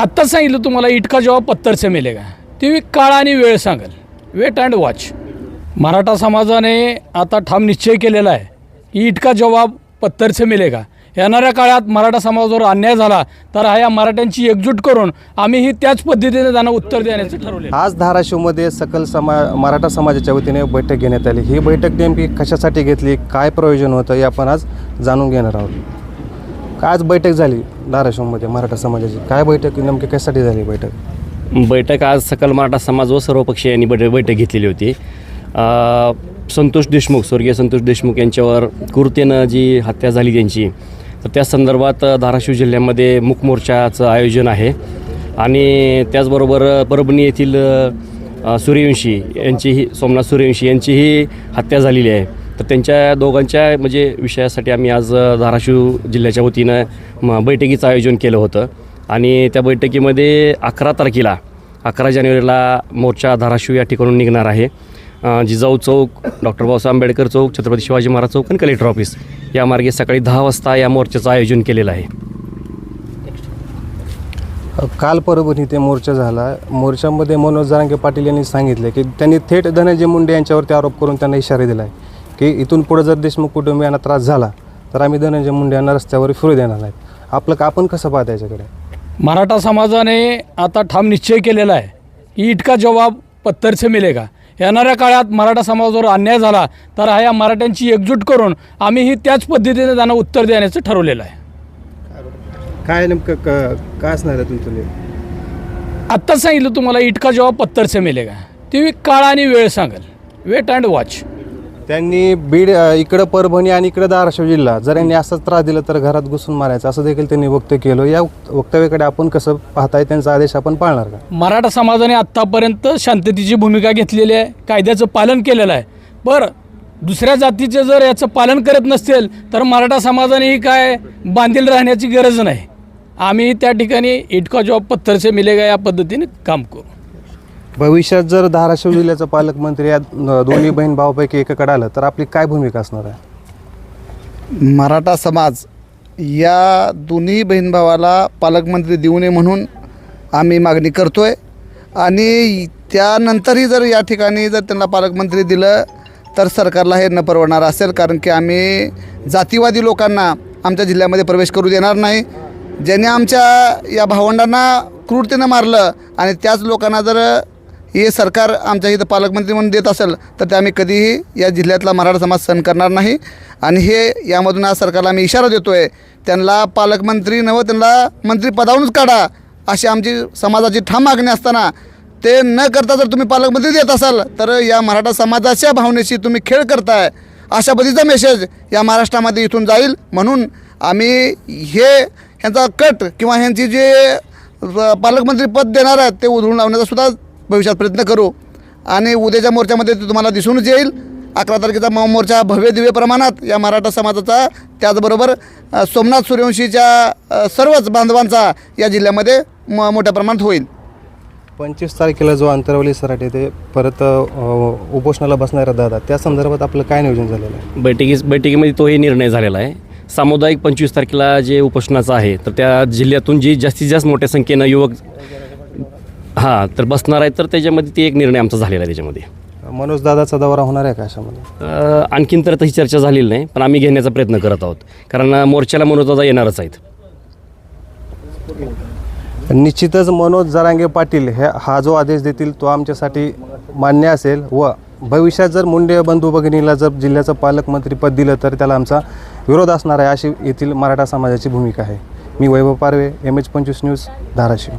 आत्ताच सांगितलं तुम्हाला इटका जेव्हा पत्तर से मिलेगा ती काळ आणि वेळ सांगेल. वेट अँड वॉच मराठा समाजाने आता ठाम निश्चय केलेला आहे की इटका जवाब पत्तर से मिलेगा येणाऱ्या काळात मराठा समाजावर अन्याय झाला तर ह्या मराठ्यांची एकजूट करून आम्हीही त्याच पद्धतीने त्यांना उत्तर देण्याचं ठरवलं आज धाराशिवमध्ये सकल समा मराठा समाजाच्या वतीने बैठक घेण्यात आली. ही बैठक नेमकी कशासाठी घेतली काय प्रयोजन होतं हे आपण आज जाणून घेणार आहोत. आज बैठक झाली धाराशिवमध्ये मराठा समाजाची. काय बैठक नेमकी कशासाठी झाली बैठक? बैठक आज सकल मराठा समाज व सर्वपक्षीयांनी बैठक बैठक घेतलेली होती. अ, संतोष देशमुख स्वर्गीय संतोष देशमुख यांच्यावर कुर्तेनं जी हत्या झाली त्यांची तर त्या संदर्भात धाराशिव जिल्ह्यामध्ये मुक मोर्चाचं आयोजन आहे. आणि त्याचबरोबर परभणी येथील अ, सूर्यवंशी यांचीही सोमनाथ सूर्यवंशी यांचीही हत्या झालेली आहे. तर त्यांच्या दोघांच्या म्हणजे विषयासाठी आम्ही आज धाराशिव जिल्ह्याच्या वतीनं म बैठकीचं आयोजन केलं होतं. आणि त्या बैठकीमध्ये अकरा तारखेला अकरा जानेवारीला मोर्चा धाराशिव या ठिकाणून निघणार आहे. जिजाऊ चौक डॉक्टर बाबासाहेब आंबेडकर चौक छत्रपती शिवाजी महाराज चौक आणि कलेक्टर ऑफिस या मार्गे सकाळी दहा वाजता या मोर्चाचं आयोजन केलेलं आहे. काल परभणी ते मोर्चा झाला. मोर्चामध्ये मनोज जारांगे पाटील यांनी सांगितलं की त्यांनी थेट धनंजय मुंडे यांच्यावरती आरोप करून त्यांना इशारा दिला आहे की इथून पुढे जर देशमुख कुटुंबियांना त्रास झाला तर आम्ही धनंजय मुंडे यांना रस्त्यावर फिरू देणार नाहीत. आपलं का आपण कसं पाहता याच्याकडे? मराठा समाजाने आता ठाम निश्चय केलेला आहे की इटका जवाब पत्तर से मिलेगा. येणाऱ्या काळात मराठा समाजावर अन्याय झाला तर ह्या मराठ्यांची एकजूट करून आम्हीही त्याच पद्धतीने त्यांना उत्तर देण्याचं ठरवलेलं आहे. काय नेमकं क काय असणार आहे तुमचं आत्ताच सांगितलं तुम्हाला इटका जेव्हा पत्तर से मिलेगा. ती काळ आणि वेळ सांगेल. वेट अँड वॉच त्यांनी बीड इकडं परभणी आणि इकडं धाराशिव जिल्हा जर यांनी असाच त्रास दिला तर घरात घुसून मारायचं असं देखील त्यांनी वक्तव्य केलं. या वक्तव्याकडे आपण कसं पाहताय त्यांचा आदेश आपण पाळणार का? मराठा समाजाने आत्तापर्यंत शांततेची भूमिका घेतलेली आहे कायद्याचं पालन केलेलं आहे. बरं दुसऱ्या जातीचे जर याचं पालन करत नसतील तर मराठा समाजानेही काय बांधील राहण्याची गरज नाही. आम्ही त्या ठिकाणी इटका जॉब पत्थरचे मिलेगा या पद्धतीने काम करू. भविष्यात जर धाराशिव जिल्ह्याचं पालकमंत्री या दोन्ही बहीण भावापैकी एकाकडे आलं तर आपली काय भूमिका असणार आहे? मराठा समाज या दोन्ही बहीण भावाला पालकमंत्री देऊ नये म्हणून आम्ही मागणी करतो आहे आणि त्यानंतरही जर या ठिकाणी जर त्यांना पालकमंत्री दिलं तर सरकारला हे न परवडणार असेल कारण की आम्ही जातीवादी लोकांना आमच्या जिल्ह्यामध्ये प्रवेश करू देणार नाही. ज्याने आमच्या या भावंडांना क्रूरतेनं मारलं आणि त्याच लोकांना जर हे सरकार आमच्या इथं पालकमंत्री म्हणून देत असेल तर ते आम्ही कधीही या जिल्ह्यातला मराठा समाज सहन करणार नाही. आणि हे यामधून आज सरकारला आम्ही इशारा देतो आहे त्यांना पालकमंत्री नवं त्यांना मंत्रीपदावरूनच काढा अशी आमची समाजाची ठाम मागणी असताना ते न करता जर तुम्ही पालकमंत्री देत असाल तर या मराठा समाजाच्या भावनेशी तुम्ही खेळ करताय अशा पद्धतीचा मेसेज या महाराष्ट्रामध्ये इथून जाईल. म्हणून आम्ही हे ह्यांचा कट किंवा ह्यांची जे पालकमंत्री पद देणार आहेत ते उधळून लावण्याचा सुद्धा भविष्यात प्रयत्न करू. आणि उद्याच्या मोर्चामध्ये ते तुम्हाला दिसूनच येईल. अकरा तारखेचा मो- मोर्चा भव्य दिव्य प्रमाणात या मराठा समाजाचा त्याचबरोबर सोमनाथ सूर्यवंशीच्या सर्वच बांधवांचा या जिल्ह्यामध्ये म मोठ्या प्रमाणात होईल. पंचवीस तारखेला जो अंतरवली सराटे ते परत उपोषणाला बसणारा दादा त्या संदर्भात आपलं काय नियोजन झालेलं आहे? बैठकी बैठकीमध्ये तोही निर्णय झालेला आहे. सामुदायिक पंचवीस तारखेला जे उपोषणाचं आहे तर त्या जिल्ह्यातून जी जास्तीत जास्त मोठ्या संख्येनं युवक हां तर बसणार आहेत तर त्याच्यामध्ये ते एक निर्णय आमचा झालेला आहे त्याच्यामध्ये. मनोज दादाचा दौरा होणार आहे का अशामध्ये? अ, आणखीन तर तशी चर्चा झालेली नाही पण आम्ही घेण्याचा प्रयत्न करत आहोत. कारण मोर्चाला मनोजदादा येणारच आहेत. निश्चितच मनोज जरांगे पाटील हे हा जो आदेश देतील तो आमच्यासाठी मान्य असेल व भविष्यात जर मुंडे बंधू भगिनीला जर जिल्ह्याचं पालकमंत्री पद दिलं तर त्याला आमचा विरोध असणार आहे अशी येथील मराठा समाजाची भूमिका आहे. मी वैभव पारवे एम एच पंचवीस न्यूज धाराशिव.